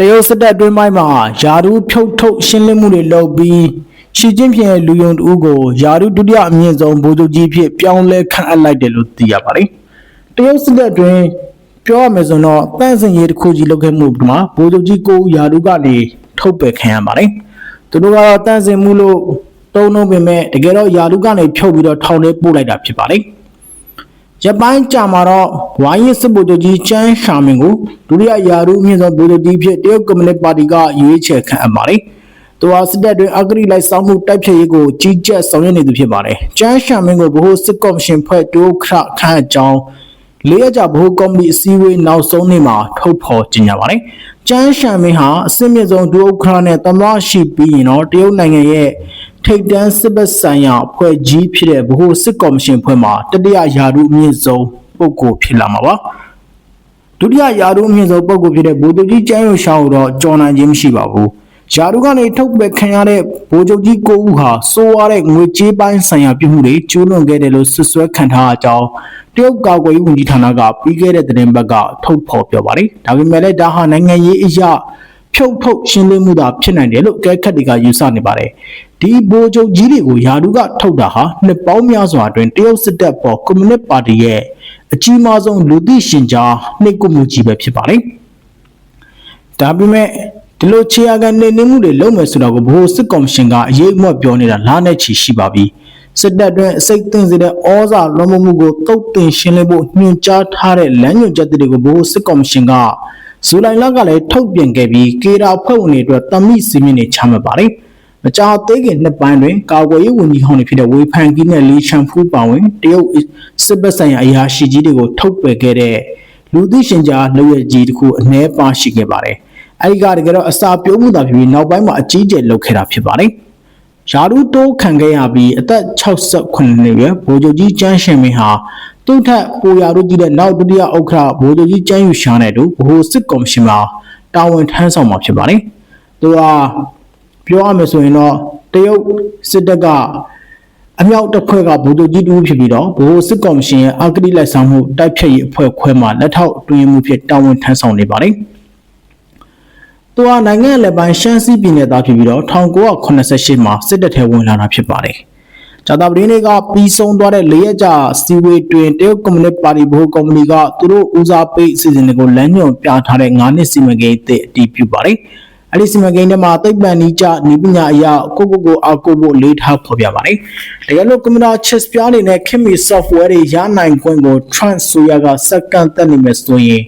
တရုတ်စစ်တပ်အတွင်းပိုင်းမှာယာရုဖြုတ်ထုတ်ရှင်းလင်းမှုတွေလုပ်ပြီးရှီကျင်းဖျင်လူယုံတူကိုယာရုဒုတိယအမြင့်ဆုံးဗိုလ်ချုပ်ကြီးဖြစ်ပြောင်းလဲခန့်အပ်လိုက်တယ်လို့သိရပါတယ်။တရုတ်စစ်တပ်အတွင်းပြောရမယ်ဆိုတော့တန့်စင်ရေးတစ်ခုကြီးလုပ်ခဲ့မှုဒီမှာဗိုလ်ချုပ်ကြီးကိုယာရုကနေထုတ်ပယ်ခံရပါတယ်။သူတို့ကတော့တန့်စင်မှုလို့တုံးလုံးပင်မဲ့တကယ်တော့ယာရုကနေဖြုတ်ပြီးတော့ထောင်ထဲပို့လိုက်တာဖြစ်ပါတယ်။ ရပိုင်းကြာမှာတော့ဝိုင်းရင်စစ်ဗိုလ်ချုပ်ကြီးကျန်းရှာမင်ကိုဒုတိယယာရုအမြင့်ဆုံးဗိုလ်ချုပ်ကြီးဖြစ်တရုတ်ကွန်မြူနစ်ပါတီကရွေးချယ်ခံအပ်ပါတယ်။သူဟာစစ်တပ်တွင်အဂရိလိုက်ဆောင်မှုတိုက်ဖျက်ရေးကိုကြီးကြပ်ဆောင်ရွက်နေသူဖြစ်ပါတယ်။ကျန်းရှာမင်ကိုဗဟိုစစ်ကော်မရှင်ဖွဲ့တိုးခရခန့်အပ်ကြောင်းလေးရကြဗဟိုကော်မတီအစည်းအဝေးနောက်ဆုံးနေ့မှာထုတ်ဖော်ကြေညာပါတယ်။ကျန်းရှာမင်ဟာအစစ်မြစ်ဆုံးဒုဥက္ခရာနဲ့တမရှိပြီးရင်တော့တရုတ်နိုင်ငံရဲ့ ထိပ်တန်းစစ်ဘက်ဆိုင်ရာအဖွဲ့ကြီးဖြစ်တဲ့ဗဟိုစစ်ကော်မရှင်ဖွဲ့မှာတတိယယာရုအမြင့်ဆုံးပုဂ္ဂိုလ်ဖြစ်လာမှာပါဒုတိယယာရုအမြင့်ဆုံးပုဂ္ဂိုလ်ဖြစ်တဲ့ဗိုလ်ချုပ်ကြီးကျန်းရုံရှာကိုတော့ကြော်နိုင်ခြင်းမရှိပါဘူးယာရုကနေထုတ်ပယ်ခံရတဲ့ဗိုလ်ချုပ်ကြီးကိုဦးဟာစိုးရတဲ့ငွေကြေးပိုင်းဆိုင်ရာပြုမှုတွေကျူးလွန်ခဲ့တယ်လို့ဆွဆွဲခံထားအကြောင်းတရုတ်ကာကွယ်ရေးဝန်ကြီးဌာနကပြီးခဲ့တဲ့သတင်းပတ်ကထုတ်ဖော်ပြောပါတယ်ဒါပေမဲ့လည်းဒါဟာနိုင်ငံရေးအရာ ဖြုတ်ထုတ်ရှင်းလင်းမှုသာဖြစ်နိုင်တယ်လို့ကဲခတ်တွေကယူဆနေပါတယ်ဒီဗိုလ်ချုပ်ကြီးတွေကိုယာရုကထုတ်တာဟာနှစ်ပေါင်းများစွာအတွင်းတရုတ်စစ်တပ်ပေါ်ကွန်မြူနစ်ပါတီရဲ့အကြီးမားဆုံးလူသိရှင်ကြားနှိပ်ကွပ်မှုကြီးပဲဖြစ်ပါတယ်ဒါပေမဲ့ဒီလိုခြေရာခံနေနေမှုတွေလုပ်မယ်ဆိုတော့ဘိုးစစ်ကော်မရှင်ကအရေးအမွတ်ပြောနေတာလားနဲ့ချီရှိပါပြီစစ်တပ်တွင်အစိတ်သိမ်းစေတဲ့ဩဇာလွှမ်းမိုးမှုကိုတုတ်တင်ရှင်းလင်းဖို့ညွှန်ကြားထားတဲ့လမ်းညွှန်ချက်တွေကိုဘိုးစစ်ကော်မရှင်က ဇူလိုင်လကလည်းထုတ်ပြန်ခဲ့ပြီးကေရာဖွဲ့ဝင်တွေအတွက်တမိစီမင်းတွေချမှတ်ပါတယ်မကြာသေးခင်နှစ်ပိုင်းတွင်ကာကွယ်ရေးဝန်ကြီးဟောင်းတွေဖြစ်တဲ့ဝေဖန်ကီနဲ့လီချန်ဖူးပါဝင်တရုတ်စစ်ဘက်ဆိုင်ရာအရာရှိကြီးတွေကိုထုတ်ပယ်ခဲ့တဲ့လူသိရှင်ကြားလုပ်ရကြီးတစ်ခုအ ਨੇ ပါရှိခဲ့ပါတယ်။အဲဒီကတကယ်တော့အစာပြုံးမှုသာဖြစ်ပြီးနောက်ပိုင်းမှာအကြီးကျယ်လုပ်ခဲ့တာဖြစ်ပါတယ်။ယာရုတိုးခံခဲ့ရပြီးအသက်68နှစ်ရွယ်ဗိုလ်ချုပ်ကြီးကျန်းရှင်မင်းဟာ သူ့ထက်ပိုရာတို့ကြီးတဲ့နောက်ဒုတိယဥက္ကဋ္ဌဗိုလ်ချုပ်ကြီးကျန်းယူရှာတဲ့တို့ဗဟိုစစ်ကော်မရှင်မှာတာဝန်ထမ်းဆောင်မှာဖြစ်ပါတယ်။သူကပြောရမယ်ဆိုရင်တော့တရုတ်စစ်တပ်ကအမြောက်တစ်ခွဲကဗိုလ်ချုပ်ကြီးတူဖြစ်ပြီးတော့ဗဟိုစစ်ကော်မရှင်ရဲ့အဂတိလိုက်ဆောင်မှုတိုက်ဖျက်ရေးအဖွဲ့ခွဲမှလက်ထောက်အတွင်းမှုဖြစ်တာဝန်ထမ်းဆောင်နေပါတယ်။သူဟာနိုင်ငံရဲ့လက်ပိုင်းရှမ်းစီးပြည်နယ်သားဖြစ်ပြီးတော့1988မှာစစ်တပ်ထဲဝင်လာတာဖြစ်ပါတယ်။ ဂျာတာပရင်းတွေကပြီးဆုံးသွားတဲ့၄ရက်ကြာစီဝေးတွင်တရုတ်ကွန်မြူနစ်ပါတီဗဟိုကော်မတီကသူတို့ဦးစားပေးအစီအစဉ်တွေကိုလမ်းညွှန်ပြထားတဲ့9နှစ်စီမံကိန်းအသစ်အတည်ပြုပါတယ်။အဲ့ဒီစီမံကိန်းထဲမှာသိပ္ပံနည်းကျနည်းပညာအရာကိုကိုကိုအားကိုဖို့လေးထားဖော်ပြပါတယ်။တကယ်လို့ကွန်ပျူတာ chips ပြားနေနဲ့ခင်မီ software တွေရနိုင်ခွင့်ကို trans ဆိုရကစက္ကန့်တက်နေမယ်ဆိုရင်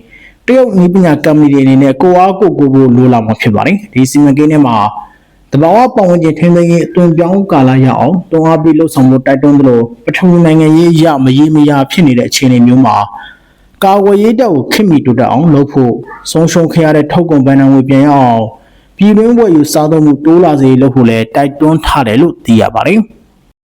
တရုတ်နည်းပညာကုမ္ပဏီတွေအနေနဲ့ကိုအားကိုကိုဖို့လိုလာမှာဖြစ်ပါတယ်။ဒီစီမံကိန်းထဲမှာတ ဘာဝပတ်ဝန်းကျင်ထိန်းသိမ်းရေးအသွင်ပြောင်းကာလရအောင်တွန်းအားပေးလှုပ်ဆောင်မှုတိုက်တွန်းသလိုပထဝီနိုင်ငံရေးအရမရေမရာဖြစ်နေတဲ့အခြေအနေမျိုးမှာကာဝယ်ရေးတပ်ကိုခင်မီတိုးတက်အောင်လုပ်ဖို့ဆုံးရှုံးခဲ့ရတဲ့ထုတ်ကုန်ဘဏ္ဍာငွေပြန်ရအောင်ပြည်တွင်းဝယ်ယူစားသုံးမှုတိုးလာစေလို့ဖို့လဲတိုက်တွန်းထားတယ်လို့သိရပါတယ်။